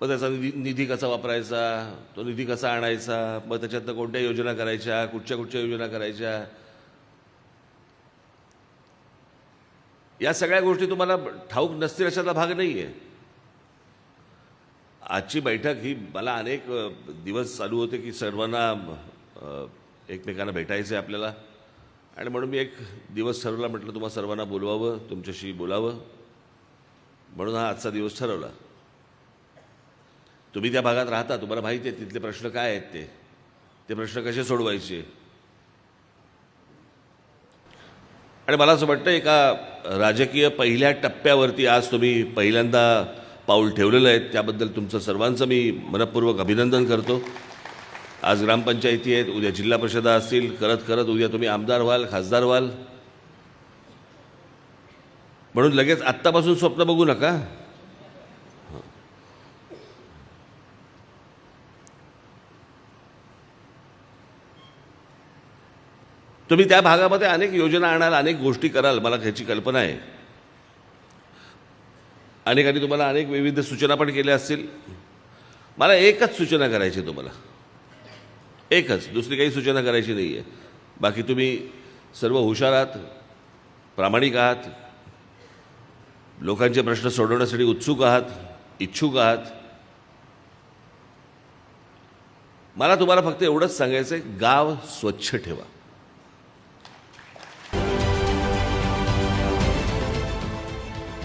मग त्याचा निधी निधी कसा वापरायचा? तो निधी कसा आणायचा? मग त्याच्यातनं कोणत्या योजना करायच्या? कुठच्या कुठच्या योजना करायच्या? या सगळ्या गोष्टी तुम्हाला ठाऊक नसतील अशातला भाग नाही आहे आजची बैठक ही मला अनेक दिवस चालू होते की सर्वांना एकमेकांना भेटायचं आहे आपल्याला. आणि म्हणून मी एक दिवस ठरवला म्हटलं तुम्हाला सर्वांना बोलवावं तुमच्याशी बोलावं. म्हणून हा आजचा दिवस ठरवला. तुम्ही त्या भागात राहता तुम्हाला माहिती आहे तिथले प्रश्न काय आहेत ते. ते प्रश्न कसे सोडवायचे? आणि मला असं वाटतं एका राजकीय पहिल्या टप्प्यावरती आज तुम्ही पहिल्यांदा पाऊल ठेवलेलं आहे. त्याबद्दल तुमचं सर्वांचं मी मनपूर्वक अभिनंदन करतो. आज ग्रामपंचायती आहेत उद्या जिल्हा परिषदा असतील. करत करत उद्या तुम्ही आमदार व्हाल खासदार व्हाल. म्हणून लगेच आत्तापासून स्वप्न बघू नका. तुम्ही त्या भागामध्ये अनेक योजना आणाल अनेक गोष्टी कराल मला ह्याची कल्पना आहे. अनेकांनी तुम्हाला अनेक विविध सूचना पण केल्या असतील. मला एकच सूचना करायची आहे तुम्हाला. एकच दुसरी काही सूचना करायची नाही आहे बाकी तुम्ही सर्व हुशार आहात प्रामाणिक आहात लोकांचे प्रश्न सोडवण्यासाठी उत्सुक आहात इच्छुक आहात. मला तुम्हाला फक्त एवढंच सांगायचं आहे गाव स्वच्छ ठेवा.